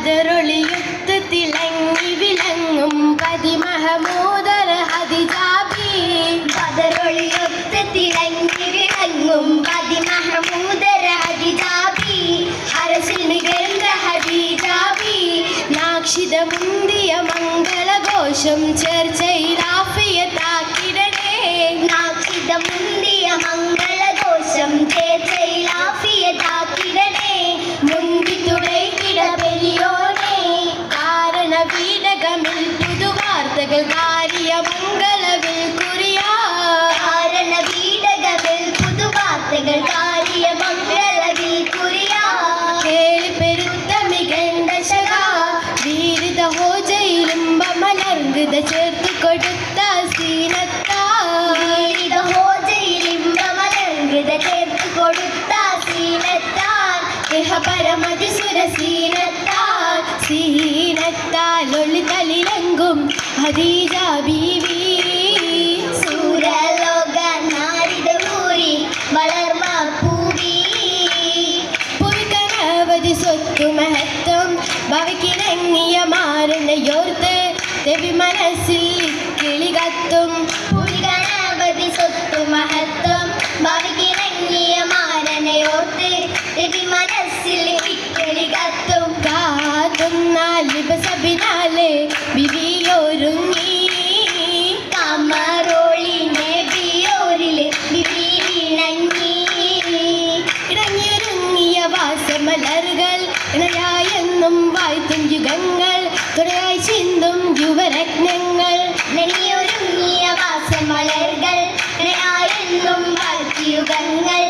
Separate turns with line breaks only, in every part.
ബദറൊളിയുത്ത് തിളങ്ങി വിളങ്ങും പതി മഹമൂദർ ഹദിജാബി
ബദറൊളിയൊത്ത് തിളങ്ങി വിളങ്ങും പതി മഹമൂദർ ഹദിജാബി അരസിൽ നികഴ്ന്ന ഹദീജാബി
നാക്ഷിത മുന്തിയ മംഗളഘോഷം ചേർച്ചയിലാഫിയത്താക്കിടണേ
നാക്ഷിത മുന്തിയ മംഗളഘോഷം ചേച്ചയിലാഫിയതാക്കിടണേ സീനത്താൽ
ഇഹപരമതി സുരസീനത്താൽ സീനത്താൽ ഒളി തലിലങ്കും ഹദീജ ബീവി.
സൂരലോക നാരിത ഊരി വളർമ പൂവി
പുൽക്കനവധി മഹത്വം ഭവിക്കിണങ്ങിയ മാരണയോർത്ത് രവി മനസ്സിൽ കിളികത്തും
പുലിഗണപതി സ്വത്തു മഹത്വം ഭവിക്കിണങ്ങിയ മാരനയോർത്ത് രവി മനസ്സിൽ ഇക്കളി കത്തും
കാത്തും നാലിബസബിനാലെ ബിവിയൊരുങ്ങി
കമറോളിനെ ബിയോരിൽ ബിബിണങ്ങി
ഇടങ്ങിയൊരുങ്ങിയ വാസമലറുകൾ ഇണയായെന്നും വായ്ത്തും യുഗങ്ങൾ തുണയായി ചിന്തും യുവരത്നങ്ങൾ.
നനിയൊരുങ്ങിയ വാസമലർകൾ എന്നും വാഴ്ത്തിയുഗങ്ങൾ.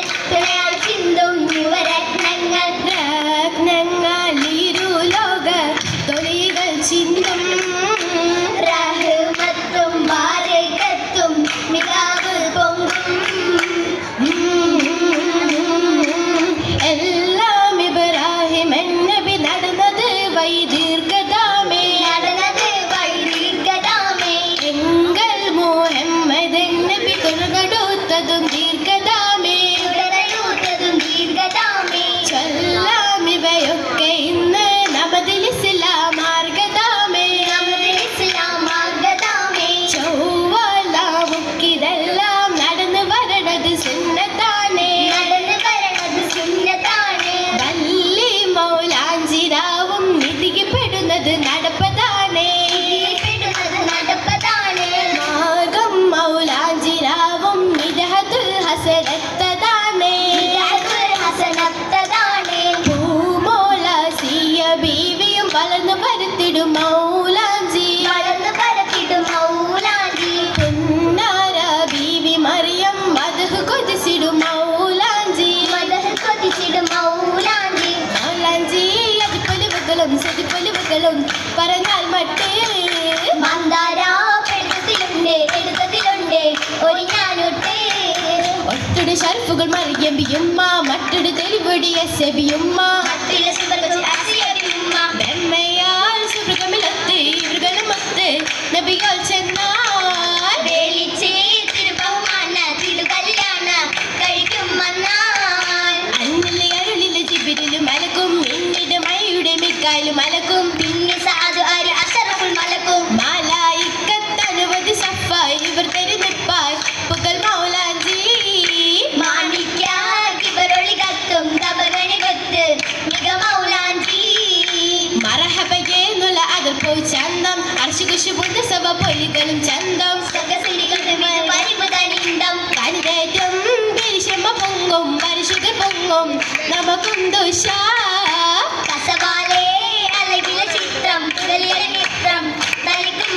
ഷർഫുകൾ മറിയമ്പിയുമ്മ മറ്റൊരു തെളിവൊടിയ സെബിയുമ്മ
മറ്റിലെ സുബർഗത്തിൽ
സഭ പൊലികളും ചന്തം കനിതേറ്റം പിരിശമ പൊങ്ങും പരിശുദ്ധ പൊങ്ങും. നമുക്കും ദുഷ
കസവാലേ അലകിലെ ചിത്രം മിത്രം നൽകും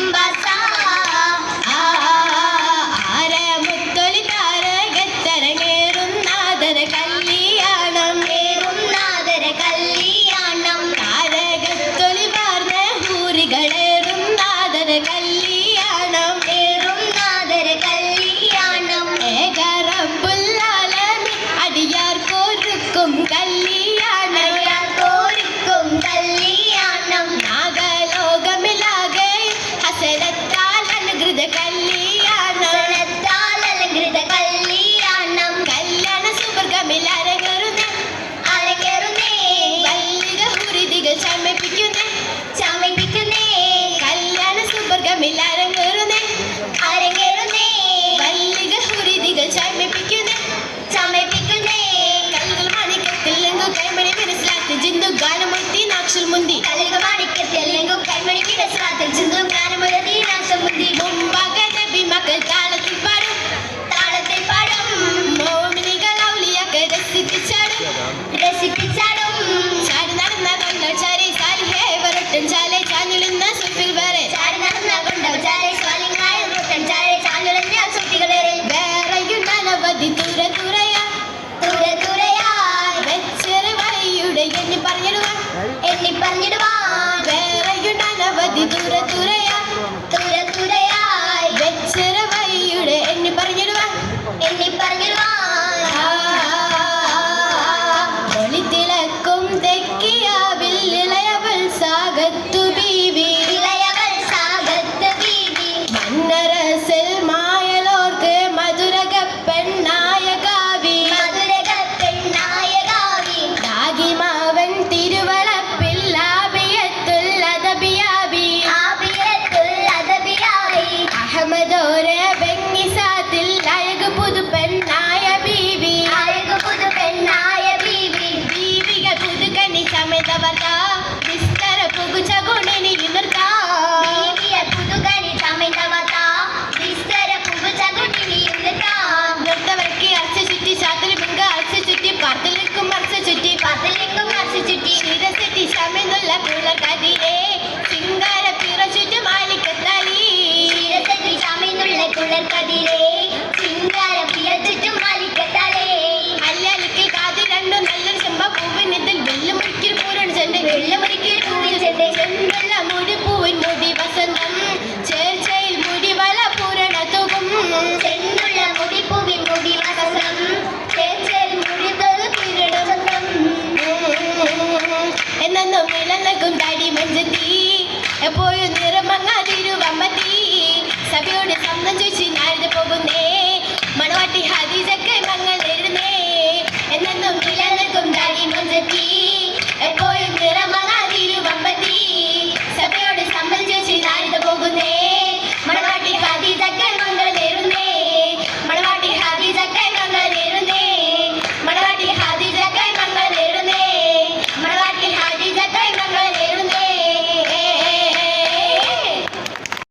പറഞ്ഞിടുവാ
എണ്ണി പറഞ്ഞിടുവാ.
ഒളിത്തിളക്കും തെക്കിയാവിൽ ഇളയവൾ സാഗത്തു ബീവി.
ഇളയവൾ സാഗത്ത് ബീവി.
മന്നരസിൽ മായലോർക്ക് മധുരക പെണ്ണായ കാവി അദബിയാബി
ആബിയത്തുൽ അദബിയായി
അഹമ്മദോരെ ബെങ്ങിസാ തങ്കം ചോദിച്ച് ഞാനിത് പോകുന്നേ മണവാട്ടി ഹദീജക്ക് മങ്ങൾ എഴുന്നേ എന്നും നിലനിൽക്കും ദാരി മഞ്ചത്തി